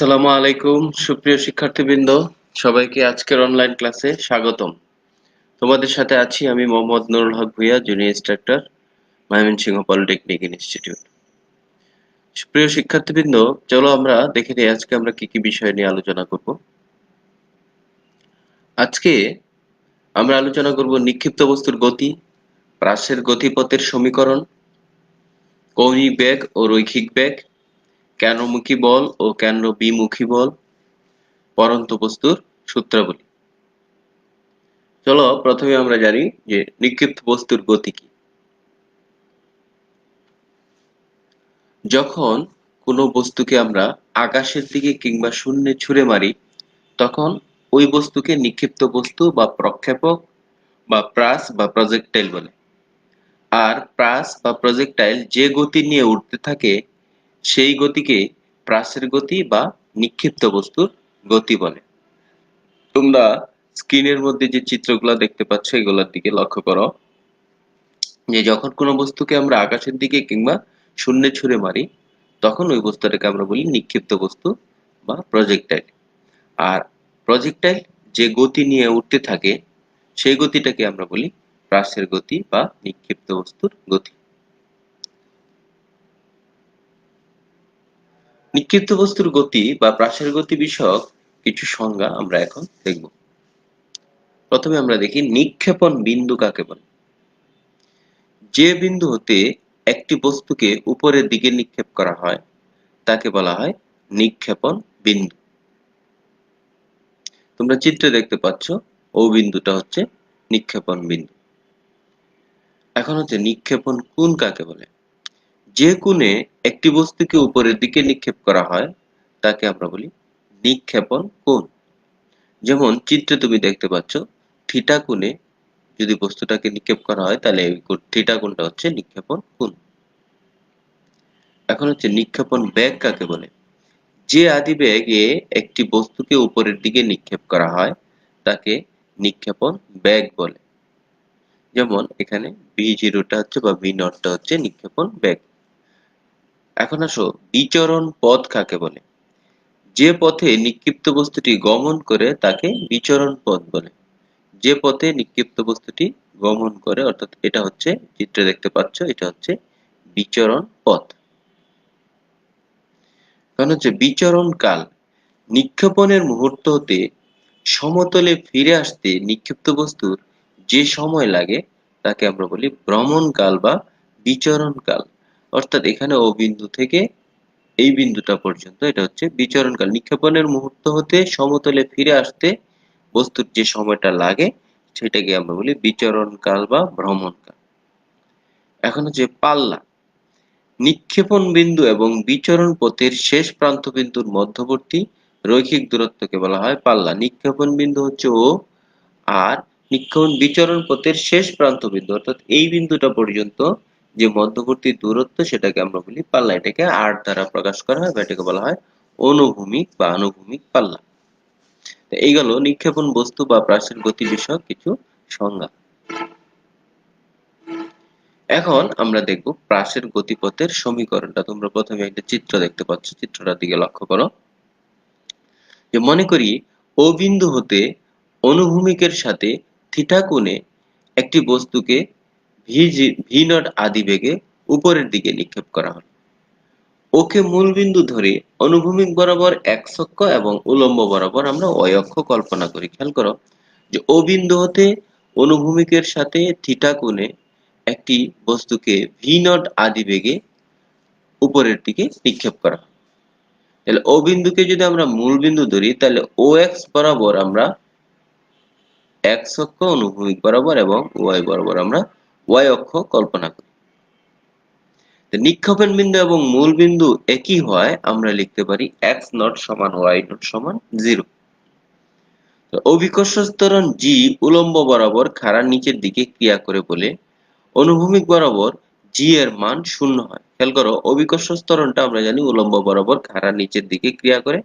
আসসালামু আলাইকুম, সুপ্রিয় শিক্ষার্থীবৃন্দ। সবাইকে আজকের অনলাইন ক্লাসে স্বাগতম। তোমাদের সাথে আছি আমি Mohammad Nurul Haque Bhuiyan junior instructor Mymensingh polytechnic institute সুপ্রিয় শিক্ষার্থীবৃন্দ, চলো আমরা দেখে নিই আজকে আমরা কি কি বিষয় নিয়ে আলোচনা করব। আজকে আমরা আলোচনা করব নিক্ষিপ্ত বস্তুর গতি প্রাসের গতিপথের সমীকরণ, কৌণিক বেগ ও রৈখিক বেগ কেন্দ্রমুখী বল ও কেন্দ্র বিমুখী বল। পরন্ত বস্তুর সূত্রাবলী। চলো প্রথমে আমরা জানি যে নিক্ষিপ্ত বস্তুর গতি কি। যখন কোনো বস্তুকে আমরা আকাশের দিকে কিংবা শূন্যে ছুঁড়ে মারি, তখন ওই বস্তুকে নিক্ষিপ্ত বস্তু বা প্রক্ষেপক বা প্রাস বা প্রজেক্টাইল বলে। আর প্রাস বা প্রজেক্টাইল যে গতি নিয়ে উঠতে থাকে সেই গতিকে প্রাসের গতি বা নিক্ষিপ্ত বস্তুর গতি বলে। তোমরা স্ক্রিনের মধ্যে যে চিত্রগুলো দেখতে পাচ্ছ, এগুলোর দিকে লক্ষ্য করো। যে যখন কোনো বস্তুকে আমরা আকাশের দিকে কিংবা শূন্যে ছুঁড়ে মারি, তখন ওই বস্তুটাকে আমরা বলি নিক্ষিপ্ত বস্তু বা প্রজেক্টাইল আর প্রজেক্টাইল যে গতি নিয়ে উঠতে থাকে, সেই গতিটাকে আমরা বলি প্রাসের গতি বা নিক্ষিপ্ত বস্তুর গতি। নিক্ষিপ্ত বস্তুর গতি বা প্রাসের গতি বিষয়ক কিছু সংজ্ঞা আমরা এখন দেখব। প্রথমে আমরা দেখি নিক্ষেপণ বিন্দু কাকে বলে। যে বিন্দু হতে একটি বস্তুকে উপরের দিকে নিক্ষেপ করা হয়, তাকে বলা হয় নিক্ষেপণ বিন্দু। তোমরা চিত্রে দেখতে পাচ্ছ, ও বিন্দুটা হচ্ছে নিক্ষেপণ বিন্দু। এখন হচ্ছে নিক্ষেপণ কোন কাকে বলে? যে কোণে একটি বস্তুকে উপরের দিকে নিক্ষেপ করা হয়, তাকে আমরা বলি নিক্ষেপণ কোণ। যেমন চিত্রে তুমি দেখতে পাচ্ছ, থিটা কোণে যদি বস্তুটাকে নিক্ষেপ করা হয়, তাহলে থিটা কোণটা হচ্ছে নিক্ষেপণ কোণ। এখন হচ্ছে নিক্ষেপণ বেগ কাকে বলে? যে আদি বেগে একটি বস্তুকে উপরের দিকে নিক্ষেপ করা হয়, তাকে নিক্ষেপণ বেগ বলে। যেমন এখানে বি জিরোটা হচ্ছে বা বি নটটা হচ্ছে নিক্ষেপণ বেগ এখন আসো, বিচরণ পথ কাকে বলে? যে পথে নিক্ষিপ্ত বস্তুটি গমন করে তাকে বিচরণ পথ বলে। যে পথে নিক্ষিপ্ত বস্তুটি গমন করে, অর্থাৎ এটা হচ্ছে চিত্রে দেখতে পাচ্ছ, এটা হচ্ছে বিচরণ পথ। কারণ হচ্ছে বিচরণ কাল। নিক্ষেপণের মুহূর্ত হতে সমতলে ফিরে আসতে নিক্ষিপ্ত বস্তুর যে সময় লাগে, তাকে আমরা বলি ভ্রমণ কাল বা বিচরণ কাল অর্থাৎ এখানে ও বিন্দু থেকে এই বিন্দুটা পর্যন্ত, এটা হচ্ছে বিচরণকাল। নিক্ষেপণের মুহূর্ত হতে সমতলে ফিরে আসতে বস্তুর যে সময়টা লাগে, সেটাকে আমরা বলি বিচরণকাল বা ভ্রমণকাল। এখন হচ্ছে পাল্লা। নিক্ষেপণ বিন্দু এবং বিচরণ পথের শেষ প্রান্ত বিন্দুর মধ্যবর্তী রৈখিক দূরত্বকে বলা হয় পাল্লা। নিক্ষেপণ বিন্দু হচ্ছে ও আর নিক্ষেপণ বিচরণ পথের শেষ প্রান্ত বিন্দু, অর্থাৎ এই বিন্দুটা পর্যন্ত যে মধ্যবর্তী দূরত্ব সেটাকে আমরা বলি পাল্লা। এটাকে আর দ্বারা প্রকাশ করা হয় বা এটাকে বলা হয় অনুভূমিক বা আনুভূমিক পাল্লা। এই গেল নিক্ষেপণ বস্তু বা প্রাচীর গতি বিষয়ক কিছু সংজ্ঞা। এখন আমরা দেখব প্রাসের গতিপথের সমীকরণটা। তোমরা প্রথমে একটা চিত্র দেখতে পাচ্ছ। চিত্রটার দিকে লক্ষ্য করো। যে মনে করি ও বিন্দু হতে অনুভূমিকের সাথে থিটা কোণে একটি বস্তুকে ভি নট আদি বেগে উপরের দিকে নিক্ষেপ করা হলো ওকে মূল বিন্দু ধরে অনুভূমিক বরাবর এক অক্ষ এবং উলম্ব বরাবর আমরা ওই অক্ষ কল্পনা করি। খেয়াল করো যে ও বিন্দু হতে অনুভূমিকের সাথে থিটা কোণে একটি বস্তুকে ভি নট আদি বেগে উপরের দিকে নিক্ষেপ করা তাহলে ও বিন্দুকে যদি আমরা মূল বিন্দু ধরি, তাহলে ও এক্স বরাবর আমরা এক্স অক্ষ অনুভূমিক বরাবর এবং ওয়াই বরাবর আমরা ওয়াই অক্ষ কল্পনা করি। নিক্ষেপণ বিন্দু এবং মূল বিন্দু একই হয়, আমরা লিখতে পারি এক্স নট সমান ওয়াই নট সমান জিরো অভিকর্ষ ত্বরণ জি উলম্ব বরাবর খাড়ার নিচের দিকে ক্রিয়া করে বলে অনুভূমিক বরাবর জি এর মান শূন্য হয়। খেয়াল করো, অভিকর্ষ ত্বরণটা আমরা জানি উলম্ব বরাবর খাড়ার নিচের দিকে ক্রিয়া করে,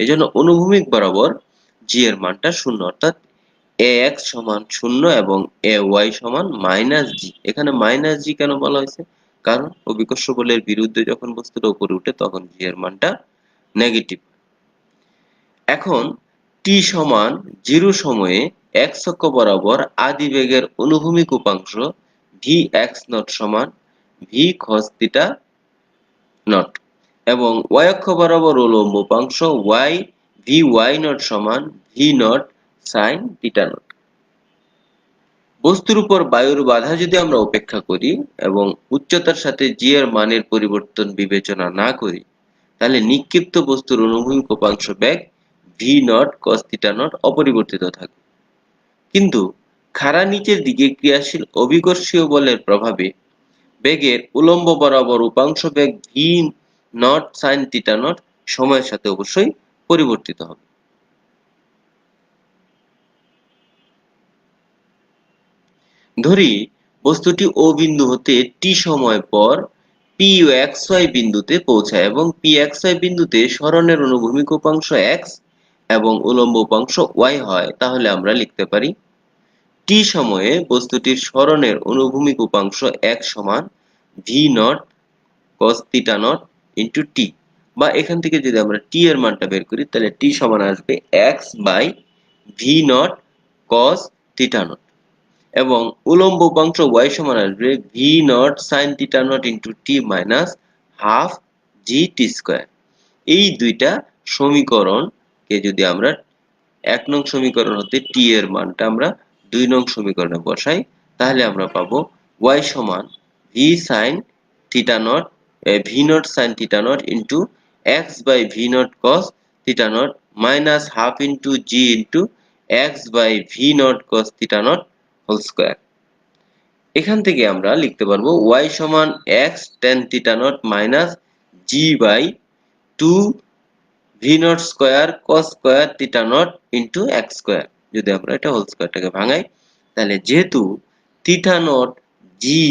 এজন্য অনুভূমিক বরাবর জি এর মানটা শূন্য, অর্থাৎ এ এক্স সমান শূন্য এবং এ ওয়াই সমান মাইনাস জি এখানে মাইনাস জি কেন বলা হয়েছে? কারণ অভিকর্ষ বলের বিরুদ্ধে যখন বস্তুটা উপরে উঠে, তখন জি এর মানটা নেগেটিভ এখন টি সমান জিরো সময়ে এক্স অক্ষ বরাবর আদি বেগের অনুভূমিক উপাংশ ভি এক্স নট সমান ভি cos থিটা নট এবং ওয়াই অক্ষ বরাবর উলম্ব উপাংশ ওয়াই ভি ওয়াই নট সমান v nought sine theta nought. বস্তুর উপর বায়ুর বাধা যদি আমরা উপেক্ষা করি এবং উচ্চতার সাথে জি এর মানের পরিবর্তন বিবেচনা না করি, তাহলে নিক্ষিপ্ত বস্তুর অনুভূমিক উপাংশ বেগ v nought cos theta nought অপরিবর্তিত থাকবে। কিন্তু খাড়া নিচের দিকে ক্রিয়াশীল অভিকর্ষীয় বলের প্রভাবে বেগের উলম্ব বরাবর উপাংশ বেগ v nought sine theta nought সময়ের সাথে অবশ্যই পরিবর্তিত হবে। ধরি বস্তুটি ও বিন্দু হতে টি সময় পর পি ও এক্স ওয়াই বিন্দুতে পৌঁছায় এবং পি এক্স ওয়াই বিন্দুতে সরণের অনুভূমিক উপাংশ এক্স এবং উলম্ব উপাংশ ওয়াই হয়, তাহলে আমরা লিখতে পারি টি সময়ে বস্তুটির সরণের অনুভূমিক উপাংশ এক সমান v nought cos theta nought into t বা এখান থেকে যদি আমরা টি এর মানটা বের করি, তাহলে টি সমান আসবে x by v nought cos theta nought এবং উলম্ব উপাংশ y সমান আসবে v nought sine theta nought into t minus half g t square এই দুইটা সমীকরণকে যদি আমরা এক নং সমীকরণ হতে টি এর মানটা আমরা দুই নং সমীকরণে বসাই, তাহলে আমরা পাবো y সমান v sine theta nought v nought sine theta nought into x by v nought cos theta nought minus half into g into x by v nought cos theta nought whole square এখান থেকে আমরা লিখতে পারব y সমান x tan theta nought minus g by two v nought square cos square theta nought into x square যদি আমরা এটা whole স্কোয়ারটাকে ভাঙাই, তাহলে যেহেতু থিটা নট জি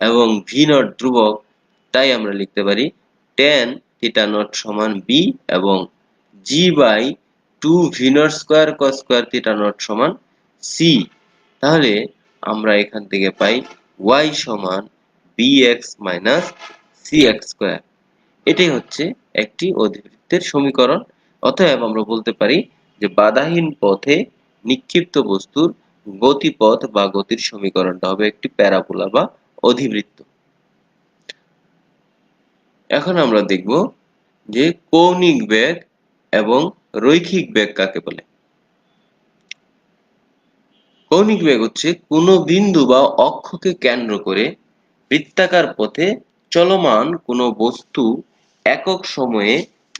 এবং ভি নট ধ্রুবক, তাই আমরা লিখতে পারি টেন থিটা নট সমান বি এবং g by two v nought square cos square theta nought সমান সি তাহলে আমরা এখান থেকে পাই y সমান bx মাইনাস cx স্কোয়ার এটাই হচ্ছে একটি অধিবৃত্তের সমীকরণ। অতএব আমরা বলতে পারি যে বাধাহীন পথে নিক্ষিপ্ত বস্তুর গতিপথ বা গতির সমীকরণটা হবে একটি প্যারাবোলা বা অধিবৃত্ত। এখন আমরা দেখব যে কৌণিক বেগ এবং রৈখিক বেগ কাকে বলে? কৌণিক বেগ হচ্ছে কোনো বিন্দু বা অক্ষকে কেন্দ্র করে বৃত্তাকার পথে চলমান কোনো বস্তু একক সময়ে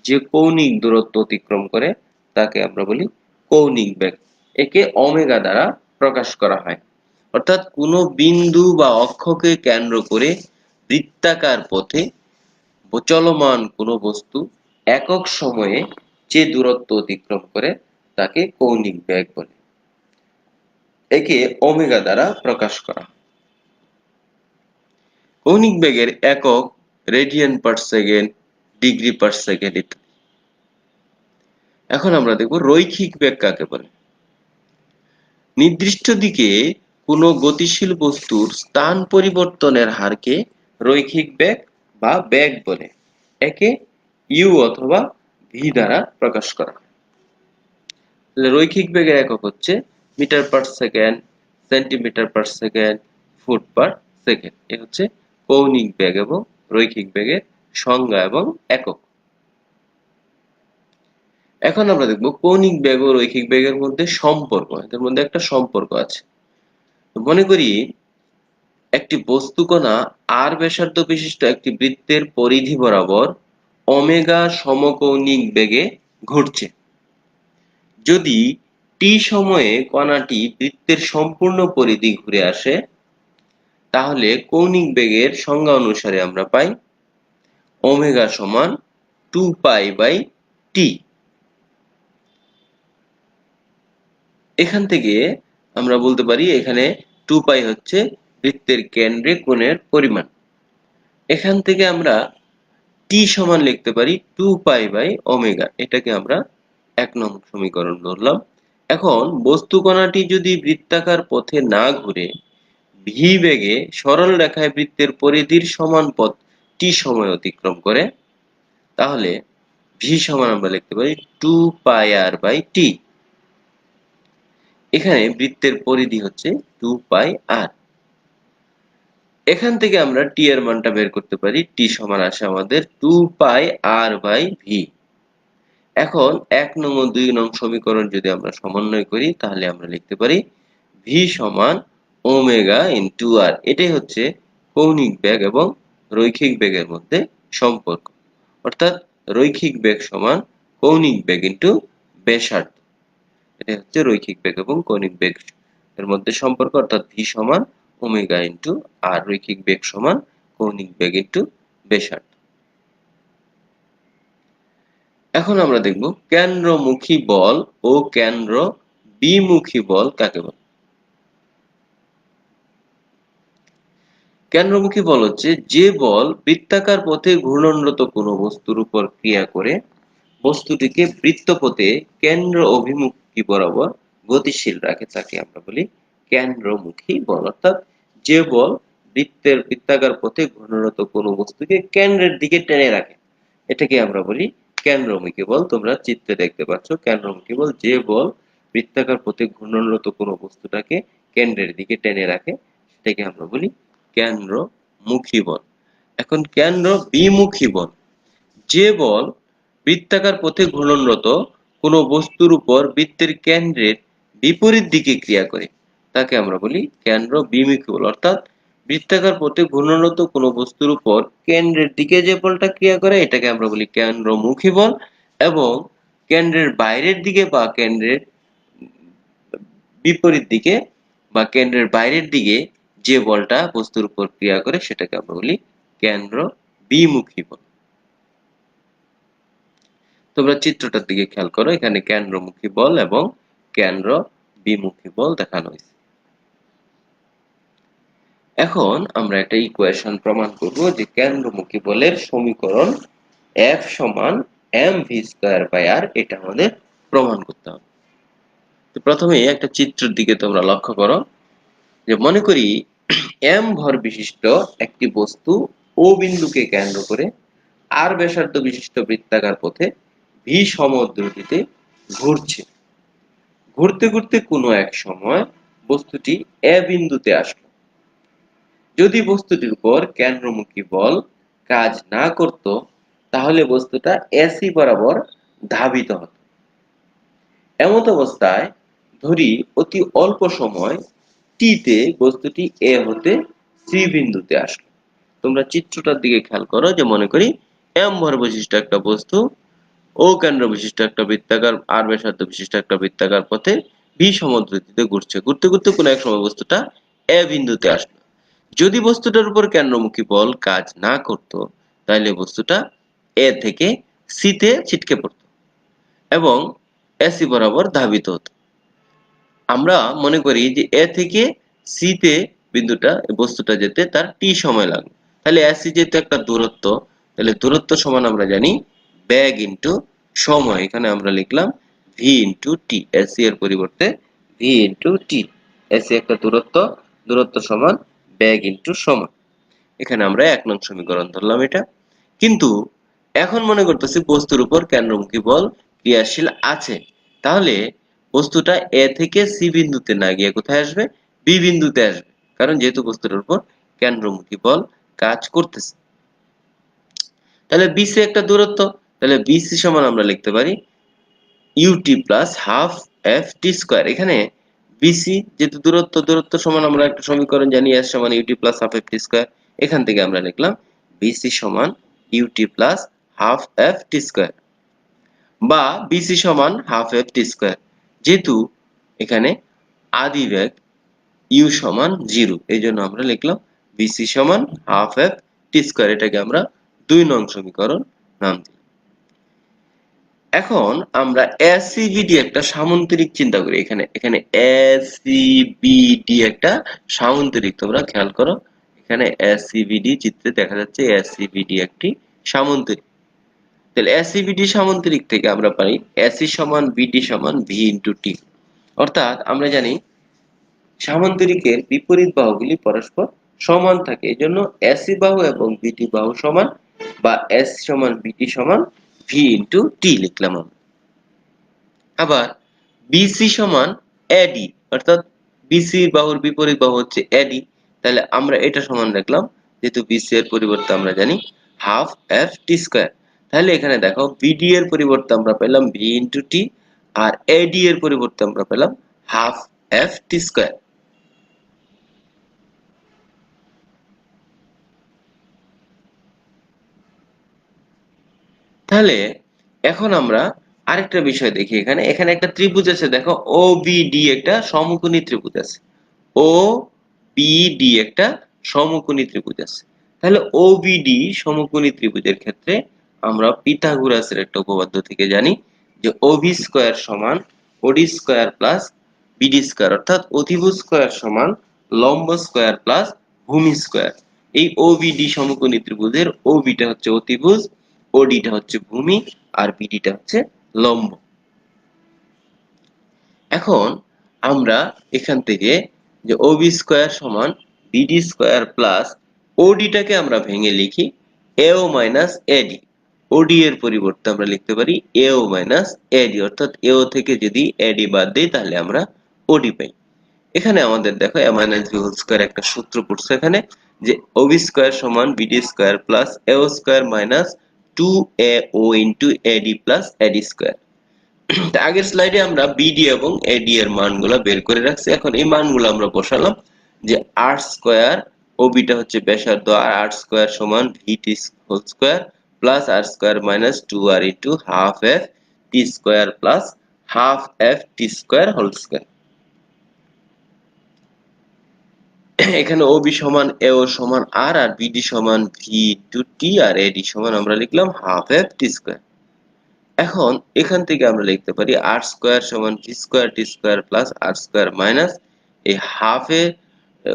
যে কৌণিক দূরত্ব অতিক্রম করে, তাকে আমরা বলি কৌণিক বেগ। একে ওমেগা দ্বারা প্রকাশ করা হয়। অর্থাৎ কোনো বিন্দু বা অক্ষকে কেন্দ্র করে বৃত্তাকার পথে চলমান কোনো বস্তু একক সময়ে যে দূরত্ব অতিক্রম করে, তাকে কৌণিক বেগ বলে। একে ওমেগা দ্বারা প্রকাশ করা। কৌণিক বেগের একক radian per second, degree per second ইত্যাদি। এখন আমরা দেখব রৈখিক বেগ কাকে বলে। নির্দিষ্ট দিকে কোনো গতিশীল বস্তুর স্থান পরিবর্তনের হারকে রৈখিক বেগ বা বেগ বলে। একে ইউ অথবা ভি দ্বারা প্রকাশ করা। রৈখিক বেগের একক হচ্ছে metre per second, centimetre per second, foot per second. এ হচ্ছে কৌণিক বেগ এবং রৈখিক বেগের সংজ্ঞা এবং একক। এখন আমরা দেখব কৌণিক বেগ ও রৈখিক বেগের মধ্যে সম্পর্ক, এদের মধ্যে একটা সম্পর্ক আছে। মনে করি একটি বস্তুকণা আর ব্যাসার্ধ বিশিষ্ট একটি বৃত্তের পরিধি বরাবর ওমেগা সমকৌণিক বেগে ঘুরছে। যদি টি সময়ে কণাটি বৃত্তের সম্পূর্ণ পরিধি ঘুরে আসে, তাহলে কৌণিক বেগের সংজ্ঞা অনুসারে আমরা পাই ওমেগা সমান টু পাই বাই টি। এখান থেকে আমরা বলতে পারি এখানে টু পাই হচ্ছে বৃত্তের কেন্দ্রে কোণের পরিমাণ। এখান থেকে আমরা টি সমান লিখতে পারি টু পাই বাই ওমেগা। এটাকে আমরা এক নম্বর সমীকরণ ধরলাম। এখন বস্তু কণাটি যদি বৃত্তাকার পথে না ঘুরে, ভি বেগে সরল রেখায় বৃত্তের পরিধির সমান পথ টি সময় অতিক্রম করে, তাহলে ভি সমান আমরা লিখতে পারি two pi R by T. এখানে বৃত্তের পরিধি হচ্ছে টু পাই আর। এখান থেকে আমরা টি এর মানটা বের করতে পারি টি সমান আসে আমাদের two pi r by v এখন এক নং ও দুই নং সমীকরণ যদি আমরা সমন্বয় করি, তাহলে আমরা লিখতে পারি ভি সমান ওমেগা ইন্টু আর এটাই হচ্ছে কৌণিক বেগ এবং রৈখিক বেগের মধ্যে সম্পর্ক। অর্থাৎ রৈখিক বেগ সমান কৌণিক বেগ ইন্টু ব্যাসার্ধ। এটা হচ্ছে রৈখিক বেগ এবং কৌণিক বেগ এর মধ্যে সম্পর্ক। অর্থাৎ ভি সমান ওমেগা ইন্টু আর রৈখিক বেগ সমান কৌণিক বেগ ইন্টু ব্যাসার্ধ। এখন আমরা দেখব কেন্দ্রমুখী বল ও কেন্দ্র বিমুখী বল কাকে বলে? কেন্দ্রমুখী বল হচ্ছে যে বল বৃত্তাকার পথে ঘূর্ণনরত কোনো বস্তুর উপর ক্রিয়া করে বস্তুটিকে বৃত্তপথে কেন্দ্র অভিমুখী বরাবর গতিশীল রাখে, তাকে আমরা বলি কেন্দ্রমুখী বল। অর্থাৎ যে বল বৃত্তের বৃত্তাকার পথে ঘূর্ণনরত কোনো বস্তুকে কেন্দ্রের দিকে টেনে রাখে, এটাকে আমরা বলি কেন্দ্রমুখী বল তোমরা চিত্রে দেখতে পাচ্ছ কেন্দ্রমুখী বল যে বল বৃত্তাকার পথে ঘূর্ণনরত কোনো বস্তুটাকে কেন্দ্রের দিকে টেনে রাখে, সেটাকে আমরা বলি কেন্দ্রমুখী বল। এখন কেন্দ্র বিমুখী বল। যে বল বৃত্তাকার পথে ঘূর্ণনরত কোনো বস্তুর উপর বৃত্তের কেন্দ্রের বিপরীত দিকে ক্রিয়া করে, তাকে আমরা বলি কেন্দ্র বিমুখী বল। অর্থাৎ বৃত্তাকার পথে ঘূর্ণনরত কোনো বস্তুর উপর কেন্দ্রের দিকে যে বলটা ক্রিয়া করে, এটাকে আমরা বলি কেন্দ্রমুখী বল এবং কেন্দ্রের বাইরের দিকে বা কেন্দ্রের বিপরীত দিকে বা কেন্দ্রের বাইরের দিকে যে বলটা বস্তুর উপর ক্রিয়া করে, সেটাকে আমরা বলি কেন্দ্র বিমুখী বল। তোমরা চিত্রটার দিকে খেয়াল করো, এখানে কেন্দ্রমুখী বল এবং কেন্দ্র বিমুখী বল দেখানো হয়েছে। এখন আমরা একটা ইকুয়েশন প্রমাণ করব যে কেন্দ্রমুখী বলের সমীকরণ F সমান m v square by r এটা আমাদের প্রমাণ করতে হবে। তো প্রথমে একটা চিত্রের দিকে তোমরা লক্ষ্য করো যে মনে করি এম ভর বিশিষ্ট একটি বস্তু ও বিন্দুকে কেন্দ্র করে আর ব্যাসার্ধ বিশিষ্ট বৃত্তাকার পথে ভি সমদ্রুতিতে ঘুরছে। ঘুরতে ঘুরতে কোনো এক সময় বস্তুটি এ বিন্দুতে আসলো। যদি বস্তুটির উপর কেন্দ্রমুখী বল কাজ না করত, তাহলে বস্তুটা এসি বরাবর ধাবিত হতো। এমত অবস্থায় ধরি অতি অল্প সময় টিতে বস্তুটি এ হতে সি বিন্দুতে আসলো। তোমরা চিত্রটার দিকে খেয়াল করো যে মনে করি এম ভর বিশিষ্ট একটা বস্তু ও কেন্দ্র বিশিষ্ট একটা বৃত্তাকার আর ব্যাসার্ধ বিশিষ্ট একটা বৃত্তাকার পথে বি সমদ্রুতিতে ঘুরছে। ঘুরতে ঘুরতে কোনো এক সময় বস্তুটা এ বিন্দুতে আসলো। যদি বস্তুটার উপর কেন্দ্রমুখী বল কাজ না করত তাহলে বস্তুটা এ থেকে সিতে ছিটকে পড়ত এবং এসি বরাবর ধাবিত হতো। আমরা মনে করি যে এ থেকে সিতে বিন্দুটা, বস্তুটা যেতে তার টি সময় লাগবে তাহলে এসি যেহেতু একটা দূরত্ব তাহলে দূরত্ব সমান আমরা জানি ব্যাগ ইন্টু সময়। এখানে আমরা লিখলাম ভি ইন্টু টি এসি এর পরিবর্তে ভি ইন্টু টি এসি একটা দূরত্ব দূরত্ব সমান ব্যাগ ইন্টু সময় এখানে আমরা এক নং সমীকরণ ধরলাম এটা। কিন্তু এখন মনে করতেছি বস্তুর উপর কেন্দ্রমুখী বল ক্রিয়াশীল আছে। তাহলে বস্তুটা এ থেকে সি বিন্দুতে না গিয়ে কোথায় আসবে? বি বিন্দুতে আসবে। কারণ যেহেতু বস্তুটার উপর কেন্দ্রমুখী বল কাজ করতেছে। তাহলে বিসি একটা দূরত্ব। তাহলে বিসি সমান আমরা লিখতে পারি u t plus half f t square এখানে বিসি যেহেতু দূরত্ব দূরত্ব সমান আমরা একটা সমীকরণ জানি এস সমান UT plus half F T square এখান থেকে আমরা লিখলাম বিসি সমান UT plus half F T square বা বিসি সমান হাফ এফ টি স্কোয়ার যেহেতু এখানে আদি বেগ ইউ সমান জিরো এই জন্য আমরা লিখলাম বিসি সমান হাফ এফ টি স্কোয়ার এটাকে আমরা দুই নং সমীকরণ নাম দিলাম। এখন আমরা এসিবিডি একটা সামন্তরিক চিন্তা করি। এখানে এখানে এসিবিডি একটা সামন্তরিক, তোমরা খেয়াল করো। এখানে এসিবিডি চিত্রে দেখা যাচ্ছে এসিবিডি একটি সামন্তরিক। তাহলে এসিবিডি সামন্তরিক থেকে আমরা পাই এসি সমান বিডি সমান ভি ইন্টু টি অর্থাৎ আমরা জানি সামান্তরিকের বিপরীত বাহুগুলি পরস্পর সমান থাকে। এই জন্য এসি বাহু এবং বিটি বাহু সমান বা এস সমান বিটি সমান ভি ইন্টু টি লিখলাম আমরা। আবার বিসি সমান এডি অর্থাৎ বিসি বাহুর বিপরীত বাহু হচ্ছে এডি তাহলে আমরা এটা সমান রাখলাম যেহেতু বিসি এর পরিবর্তে আমরা জানি হাফ এফ টি স্কোয়ার তাহলে এখানে দেখো বিডি এর পরিবর্তে আমরা পেলাম ভি ইন্টু টি আর এডি এর পরিবর্তে আমরা পেলাম হাফ এফ টি স্কোয়ার তাহলে এখন আমরা আরেকটা বিষয় দেখি এখানে। এখানে একটা ত্রিভুজ আছে, দেখো ও বিডি একটা সমকোণী ত্রিভুজ আছে। ও বিডি একটা সমকোণী ত্রিভুজ আছে। তাহলে ও বিডি সমকোণী ত্রিভুজের ক্ষেত্রে আমরা পিথাগোরাসের একটা উপপাদ্য থেকে জানি যে ওভি স্কয়ার সমান ওডি স্কয়ার প্লাস বিডি স্কয়ার অর্থাৎ অতিভুজ স্কয়ার সমান লম্ব স্কয়ার প্লাস ভূমি স্কয়ার এই ওবিডি সমকোণী ত্রিভুজের ওবিটা হচ্ছে অতিভুজ ওডিটা হচ্ছে ভূমি আর বিডিটা হচ্ছে লম্ব। এখন আমরা এখান থেকে যে ওবি স্কয়ার সমান বিডি স্কয়ার প্লাস ওডিটাকে আমরা ভেঙে লিখি এও মাইনাস এডি ওডি এর পরিবর্তে আমরা লিখতে পারি এও মাইনাস এডি অর্থাৎ এও থেকে যদি এডি বাদ দেই তাহলে আমরা ওডি পাই। এখানে আমাদের দেখো A minus B whole square একটা সূত্র পড়ছে এখানে যে ওবি স্কোয়ার সমান BD square plus AO square minus two A O into AD plus AD square আগের স্লাইডে আমরা বিডি এবং এডি এর মানগুলো বের করে রাখছি। এখন এই মানগুলো আমরা বসালাম যে আর স্কয়ার ওবিটা হচ্ছে ব্যাসার্ধ আর আর স্কয়ার সমান VT whole square plus R square minus two R into half F T square plus half F T square whole square এখানে ও বি সমান এ ও সমান আর আর বিডি সমান ভি টু টি আর AD সমান আমরা লিখলাম half F T square এখন এখান থেকে আমরা লিখতে পারি আর স্কোয়ার সমান V square T square plus R square minus এই হাফে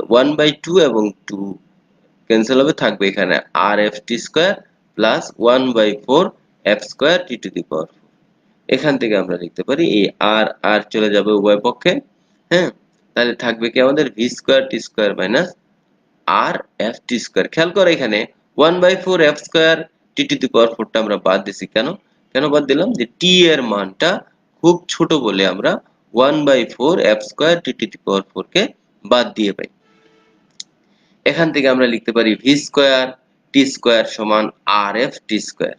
ওয়ান বাই টু এবং টু ক্যান্সেল হবে, থাকবে এখানে R F T square plus one by four F square T to the power এখান থেকে আমরা লিখতে পারি এই আর আর চলে যাবে উভয় পক্ষে হ্যাঁ? তাহলে থাকবে কি আমাদের V square T square minus R F T square খেয়াল করো এখানে one by four F square T to the power ফোরটা আমরা বাদ দিছি কেন? কেন বাদ দিলাম? যে টি এর মানটা খুব ছোট বলে আমরা one by four F square T to power four কে বাদ দিয়ে পাই। এখান থেকে আমরা লিখতে পারি ভি স্কোয়ার টি স্কোয়ার সমান আর এফ টি স্কোয়ার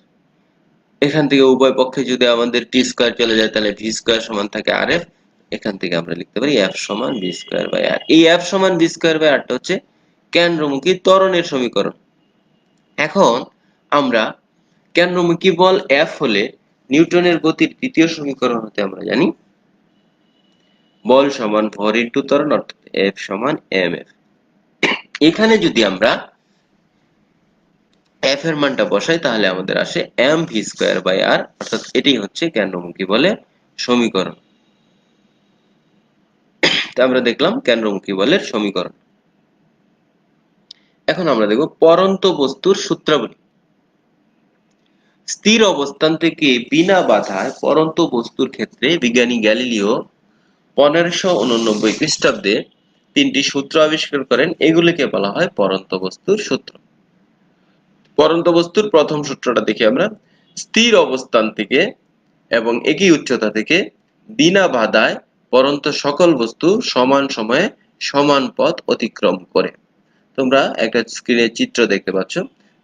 এখান থেকে উভয় পক্ষে যদি আমাদের টি স্কোয়ার চলে যায়, তাহলে ভি স্কোয়ার সমান থাকে আর এফ এখান থেকে আমরা লিখতে পারি এফ সমান বি স্কোয়ার বাই আর এই এফ সমান বি স্কোয়ার বাই আরটা হচ্ছে কেন্দ্রমুখী ত্বরণের সমীকরণ। এখন আমরা কেন্দ্রমুখী বল এফ হলে নিউটনের গতির দ্বিতীয় সমীকরণ হতে আমরা জানি বল সমান ভর ইন্টু ত্বরণ, অর্থাৎ এফ সমান এম এফ এখানে যদি আমরা এফ এর মানটা বসাই, তাহলে আমাদের আসে M V square by R অর্থাৎ এটাই হচ্ছে কেন্দ্রমুখী বলের সমীকরণ। আমরা দেখলাম কেন্দ্রমুখী বলের সমীকরণ। এখন আমরা দেখব পরন্ত বস্তুর সূত্রাবলী। স্থির অবস্থান থেকে বিনা বাধায় পরন্ত বস্তুর ক্ষেত্রে বিজ্ঞানী গ্যালিলিও পনেরোশো উননব্বই খ্রিস্টাব্দে তিনটি সূত্র আবিষ্কার করেন। এগুলিকে বলা হয় পরন্ত বস্তুর সূত্র। পরন্ত বস্তুর প্রথম সূত্রটা দেখি আমরা। স্থির অবস্থান থেকে এবং একই উচ্চতা থেকে বিনা বাধায় পরন্ত সকল বস্তু সমান সময়ে সমান পথ অতিক্রম করে। তোমরা একটা স্ক্রিনে চিত্র দেখতে পাচ্ছ।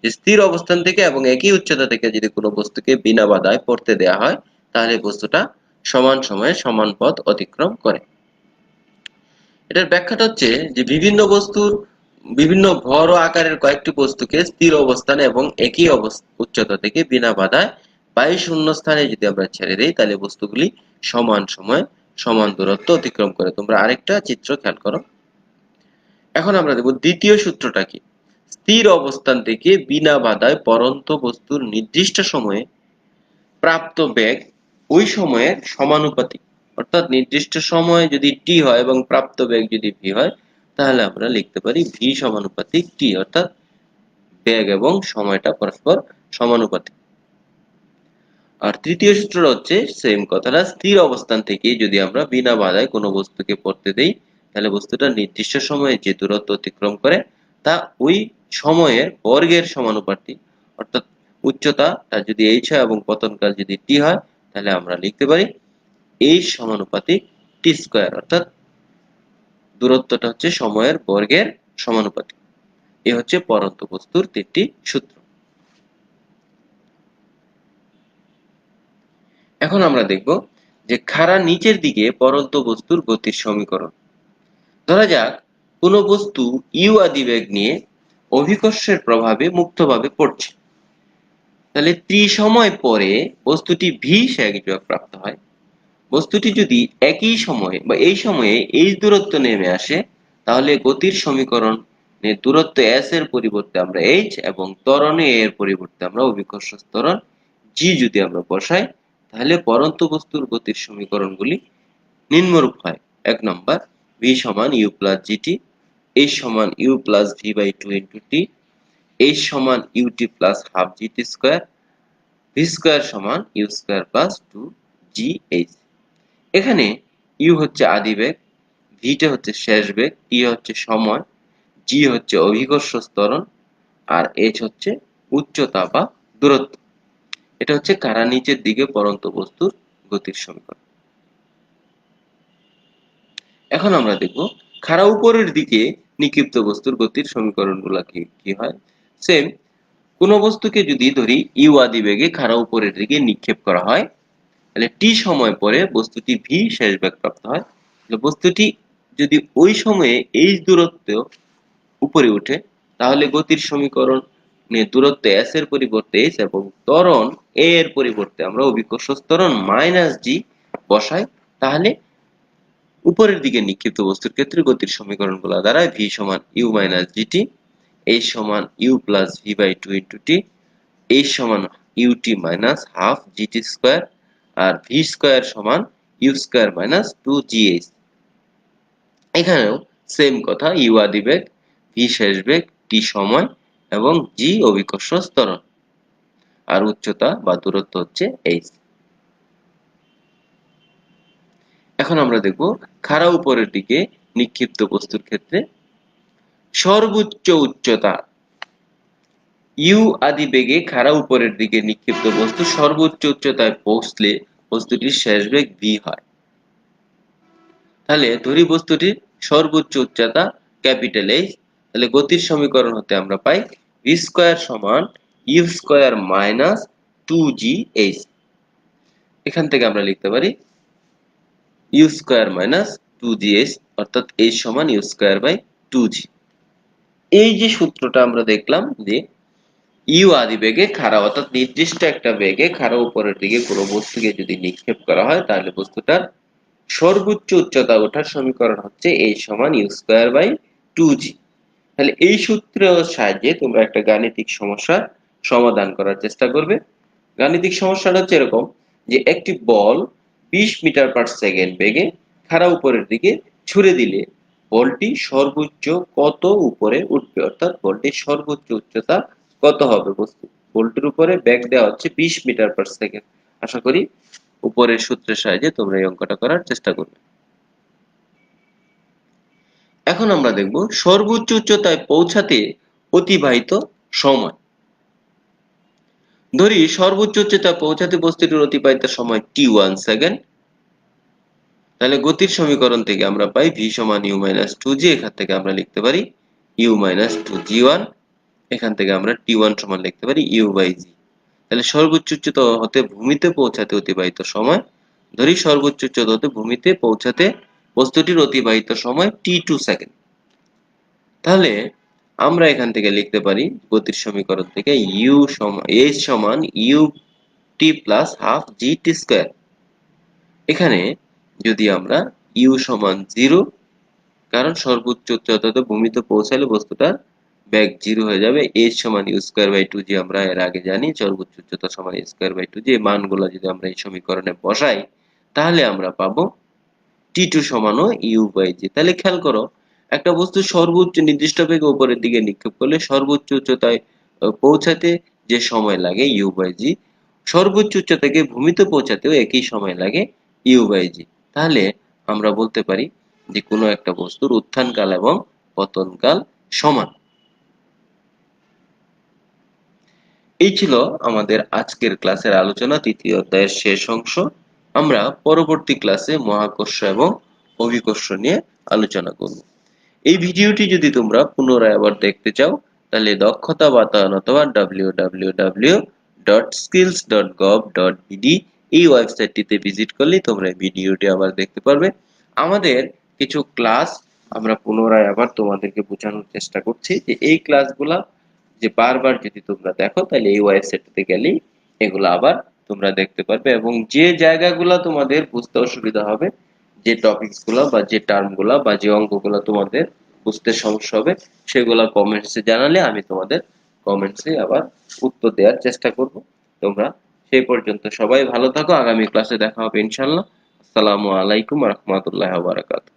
যে স্থির অবস্থান থেকে এবং একই উচ্চতা থেকে যদি কোনো বস্তুকে বিনা বাধায় পড়তে দেয়া হয়, তাহলে বস্তুটা সমান সময়ে সমান পথ অতিক্রম করে। এটার ব্যাখ্যাটা হচ্ছে যে বিভিন্ন বস্তুর বিভিন্ন ভর ও আকারের কয়েকটি বস্তুকে স্থির অবস্থানে এবং একই উচ্চতা থেকে বিনা বাধায় বায়ু শূন্য স্থানে যদি আমরা ছেড়ে দিই, তাহলে বস্তুগুলি সমান সময় সমান দূরত্ব অতিক্রম করে। তোমরা আরেকটা চিত্র খেয়াল করো। এখন আমরা দেখব দ্বিতীয় সূত্রটা কি? স্থির অবস্থান থেকে বিনা বাধায় পরন্ত বস্তুর নির্দিষ্ট সময়ে প্রাপ্ত বেগ ওই সময়ের সমানুপাতিক। অর্থাৎ নির্দিষ্ট সময়ে যদি টি হয় এবং প্রাপ্ত বেগ যদি ভি হয়, তাহলে আমরা লিখতে পারি ভি সমানুপাতিক টি অর্থাৎ বেগ এবং সময়টা পরস্পর সমানুপাতিক। আর তৃতীয় সূত্রটা হচ্ছে সেম কথাটা, স্থির অবস্থান থেকে যদি আমরা বিনা বাধায় কোনো বস্তুকে পড়তে দেই, তাহলে বস্তুটা নির্দিষ্ট সময়ে যে দূরত্ব অতিক্রম করে, তা ওই সময়ের বর্গের সমানুপাতিক অর্থাৎ উচ্চতা তার যদি এইচ হয় এবং পতনকাল যদি টি হয়, তাহলে আমরা লিখতে পারি এইচ সমানুপাতিক টি স্কোয়ার অর্থাৎ দূরত্বটা হচ্ছে সময়ের বর্গের সমানুপাতিক এ হচ্ছে পরন্ত বস্তুর তিনটি সূত্র। এখন আমরা দেখব যে খাড়া নিচের দিকে পরন্ত বস্তুর গতির সমীকরণ। ধরা যাক, কোনো বস্তু ইউ আদি বেগ নিয়ে অভিকর্ষের প্রভাবে মুক্তভাবে পড়ছে। তাহলে ত্রি সময় পরে বস্তুটি ভি বেগ প্রাপ্ত হয়। বস্তুটি যদি একই সময়ে বা এই সময়ে এই দূরত্ব নেমে আসে, তাহলে গতির সমীকরণ দূরত্ব এস এর পরিবর্তে আমরা এইচ এবং ত্বরণে এর পরিবর্তে আমরা অভিকর্ষ ত্বরণ জি যদি আমরা বসাই তাহলে পরন্ত বস্তুর গতির সমীকরণগুলি নিম্নরূপ হয়। এক নম্বর ভি সমান ইউ প্লাস জিটি এইচ সমান U plus V by two into T H সমান UT plus half GT square V square সমান U square plus two G H এখানে ইউ হচ্ছে আদি বেগ ভিটা হচ্ছে শেষ বেগ টি হচ্ছে সময় জি হচ্ছে অভিকর্ষ স্তরণ আর এইচ হচ্ছে উচ্চতা বা দূরত্ব। এটা হচ্ছে কারা নিচের দিকে পরন্ত বস্তুর গতির সমীকরণ। এখন আমরা দেখব খাড়া উপরের দিকে নিক্ষিপ্ত বস্তুর গতির সমীকরণগুলো কি কি হয়? সেম কোন বস্তুকে যদি ধরি ইউ আদি বেগে খাড়া উপরের দিকে নিক্ষেপ করা হয়, তাহলে টি সময় পরে বস্তুটি ভি শেষ বেগ প্রাপ্ত হয়। বস্তুটি যদি ওই সময়ে এই দূরত্ব উপরে উঠে, তাহলে গতির সমীকরণ দূরত্ব এস এর পরিবর্তে এস এবং ত্বরণ এ এর পরিবর্তে আমরা অভিকর্ষ ত্বরণ মাইনাস জি বসাই, তাহলে উপরের দিকে নিক্ষিপ্ত বস্তুর ক্ষেত্রে গতির সমীকরণগুলা দাঁড়ায় ভি সমান ইউ মাইনাস জিটি এইচ সমান U plus V by two into T H সমান UT minus half GT square আর ভি স্কোয়ার সমান U square minus two G H এখানেও সেম কথা ইউ আদি বেগ ভি শেষ বেগ টি সময় এবং জি অভিকর্ষ স্তরণ আর উচ্চতা বা দূরত্ব হচ্ছে এইচ এখন আমরা দেখব খাড়া উপরের দিকে নিক্ষিপ্ত বস্তুর ক্ষেত্রে সর্বোচ্চ উচ্চতা। ইউ আদি বেগে খাড়া উপরের দিকে নিক্ষিপ্ত বস্তু সর্বোচ্চ উচ্চতায় পৌঁছলে বস্তুটির শেষ বেগ ভি হয়। তাহলে ধরি বস্তুটির সর্বোচ্চ উচ্চতা ক্যাপিটাল এইচ তাহলে গতির সমীকরণ হতে আমরা পাই ভি স্কোয়ার সমান U square minus two G H এখান থেকে আমরা লিখতে পারি U square minus two G অর্থাৎ এইচ সমান U square by two G এই যে সূত্রটা আমরা দেখলাম যে ইউ আদি বেগে খাড়া, অর্থাৎ নির্দিষ্ট একটা বেগে খাড়া উপরের দিকে কোনো বস্তুকে যদি নিক্ষেপ করা হয়, তাহলে বস্তুটার সর্বোচ্চ উচ্চতা ওঠার সমীকরণ হচ্ছে এই সমান U square by two G তাহলে এই সূত্রের সাহায্যে তোমরা একটা গাণিতিক সমস্যার সমাধান করার চেষ্টা করবে। গাণিতিক সমস্যাটা হচ্ছে এরকম যে একটি বল বিশ মিটার পার সেকেন্ড বেগে খাড়া উপরের দিকে ছুড়ে দিলে বলটি সর্বোচ্চ কত উপরে উঠবে? অর্থাৎ বলটির সর্বোচ্চ উচ্চতা কত হবে? বস্তু বলটির উপরে ব্যাগ দেওয়া হচ্ছে বিশ মিটার পার সেকেন্ড আশা করি উপরের সূত্রের সাহায্যে তোমরা এই অঙ্কটা করার চেষ্টা করবে। এখন আমরা দেখব সর্বোচ্চ উচ্চতায় পৌঁছাতে অতিবাহিত সময়। ধরি সর্বোচ্চ উচ্চতায় পৌঁছাতে বস্তুটির অতিবাহিত সময় টি ওয়ান সেকেন্ড তাহলে গতির সমীকরণ থেকে আমরা পাই ভি সমান ইউ মাইনাস টু জি এখান থেকে আমরা লিখতে পারি U minus two G one এখান থেকে আমরা টি ওয়ান সমান লিখতে পারি ইউ বাই জি তাহলে সর্বোচ্চ উচ্চতা হতে ভূমিতে পৌঁছাতে অতিবাহিত সময়। ধরি সর্বোচ্চ উচ্চতা হতে ভূমিতে পৌঁছাতে বস্তুটির অতিবাহিত সময় টি টু সেকেন্ড তাহলে আমরা এখান থেকে লিখতে পারি গতির সমীকরণ থেকে ইউ সমান এইচ সমান U T plus half G T square এখানে যদি আমরা ইউ সমান জিরো কারণ সর্বোচ্চ উচ্চতাতে ভূমিতে পৌঁছালে বস্তুটা ব্যাগ জিরো হয়ে যাবে। এইচ সমান U square by two G আমরা এর আগে জানি, সর্বোচ্চ উচ্চতা সমান স্কোয়ার বাই টু জি মানগুলো যদি আমরা এই সমীকরণে বসাই, তাহলে আমরা পাবো টি টু সমানও ইউ বাই জি তাহলে খেয়াল করো, একটা বস্তু সর্বোচ্চ নির্দিষ্ট বেগে উপরের দিকে নিক্ষেপ করলে সর্বোচ্চ উচ্চতায় পৌঁছাতে যে সময় লাগে ইউ বাই জি সর্বোচ্চ উচ্চতা থেকে ভূমিতে পৌঁছাতেও একই সময় লাগে ইউ বাই জি তাহলে আমরা বলতে পারি যে কোনো একটা বস্তুর উত্থানকাল এবং পতনকাল সমান। এই ছিল আমাদের আজকের ক্লাসের আলোচনা, তৃতীয় অধ্যায়ের শেষ অংশ। আমরা পরবর্তী ক্লাসে মহাকর্ষ এবং অভিকর্ষ নিয়ে আলোচনা করব। এই ভিডিওটি যদি তোমরা পুনরায় আবার দেখতে চাও, তাহলে দক্ষতা বাতায়ন অথবা বিডি এই ওয়েবসাইটটিতে ভিজিট করলে তোমরা ভিডিওটি আবার দেখতে পারবে। আমাদের কিছু ক্লাস আমরা পুনরায় আবার তোমাদেরকে বোঝানোর চেষ্টা করছি যে এই ক্লাসগুলা যে বারবার যদি তোমরা দেখো, তাহলে এই ওয়েবসাইটটিতে গেলেই এগুলো আবার তোমরা দেখতে পারবে এবং যে জায়গাগুলো তোমাদের বুঝতে অসুবিধা হবে, যে টপিকসগুলো বা যে টার্মগুলা বা যে অঙ্কগুলো তোমাদের বুঝতে সমস্যা হবে, সেগুলো কমেন্টসে জানালে আমি তোমাদের কমেন্টসে আবার উত্তর দেওয়ার চেষ্টা করব। তোমরা সেই পর্যন্ত সবাই ভালো থাকো, আগামী ক্লাসে দেখা হবে ইনশাল্লাহ আসসালামু আলাইকুম রহমতুল্লাহ বারাকাতুহ।